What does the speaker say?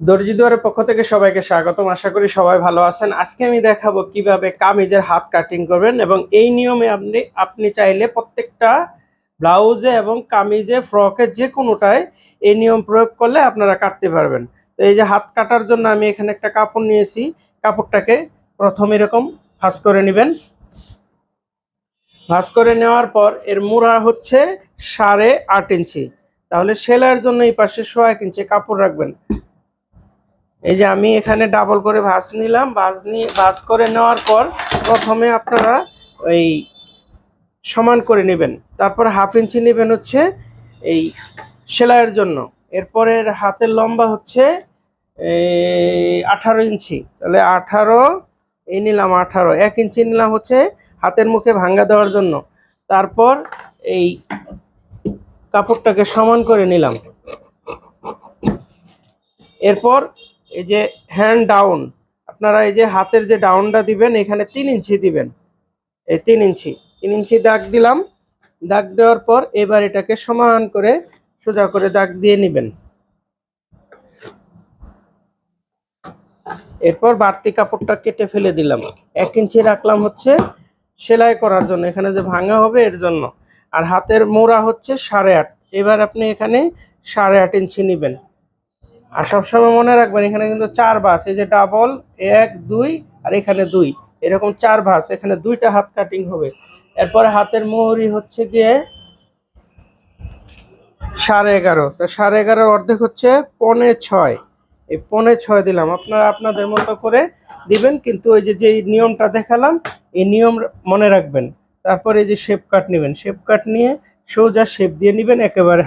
দর্জি দুয়ারের পক্ষ থেকে সবাইকে স্বাগতম। আশা করি সবাই ভালো আছেন। আজকে আমি দেখাবো কীভাবে কামিজের হাত কাটিং করবেন এবং এই নিয়মে আপনি আপনি চাইলে প্রত্যেকটা ব্লাউজে এবং কামিজে ফ্রকে যে কোনোটায় এই নিয়ম প্রয়োগ করলে আপনারা কাটতে পারবেন। তো এই যে হাত কাটার জন্য আমি এখানে একটা কাপড় নিয়েছি। কাপড়টাকে প্রথম এরকম ভাঁজ করে নেবেন। ভাঁজ করে নেওয়ার পর এর মুড়া হচ্ছে সাড়ে আট ইঞ্চি। তাহলে সেলাইয়ের জন্য এই পাশে সোয়া এক ইঞ্চি কাপড় রাখবেন। এই যে আমি এখানে ডাবল করে ভাঁজ নিলাম। ভাঁজ নিয়ে ভাঁজ করে নেওয়ার পর প্রথমে আপনারা ওই সমান করে নেবেন। তারপর হাফ ইঞ্চি নেবেন হচ্ছে এই সেলাইয়ের জন্য। এরপরে হাতের লম্বা হচ্ছে আঠারো ইঞ্চি। তাহলে আঠারো, এই নিলাম আঠারো। এক ইঞ্চি নিলাম হচ্ছে হাতের মুখে ভাঙ্গা দেওয়ার জন্য। তারপর এই কাপড়টাকে সমান করে নিলাম। এরপর এই যে হ্যান্ড ডাউন আপনারা এই যে হাতের যে ডাউনটা দিবেন, এখানে তিন ইঞ্চি দিবেন। এই তিন ইঞ্চি তিন ইঞ্চি দাগ দিলাম। দাগ দেওয়ার পর এবার এটাকে সমান করে সোজা করে দাগ দিয়ে নেবেন। এরপর বাড়তি কাপড়টা কেটে ফেলে দিলাম। এক ইঞ্চি রাখলাম হচ্ছে সেলাই করার জন্য, এখানে যে ভাঙা হবে এর জন্য। আর হাতের মোড়া হচ্ছে সাড়ে আট। এবার আপনি এখানে সাড়ে আট ইঞ্চি নেবেন। আর সবসময় মনে রাখবেন, এখানে কিন্তু চার বাস এই যে ডাবল এক, দুই, আর এখানে দুই। এরকম চার ভাঁজ, এখানে দুইটা হাত কাটিং হবে। এরপরে হাতের মোহরি হচ্ছে গিয়ে সাড়ে এগারো। তো সাড়ে এগারোর অর্ধেক হচ্ছে পনে ছয়। এই পনে ছয় দিলাম। আপনারা আপনাদের মতো করে দিবেন, কিন্তু ওই যে যে নিয়মটা দেখালাম, এই নিয়ম মনে রাখবেন। তারপরে এই যে শেপ কাট নেবেন। শেপ কাট নিয়ে সোজা শেপ দিয়ে নেবেন, একেবারে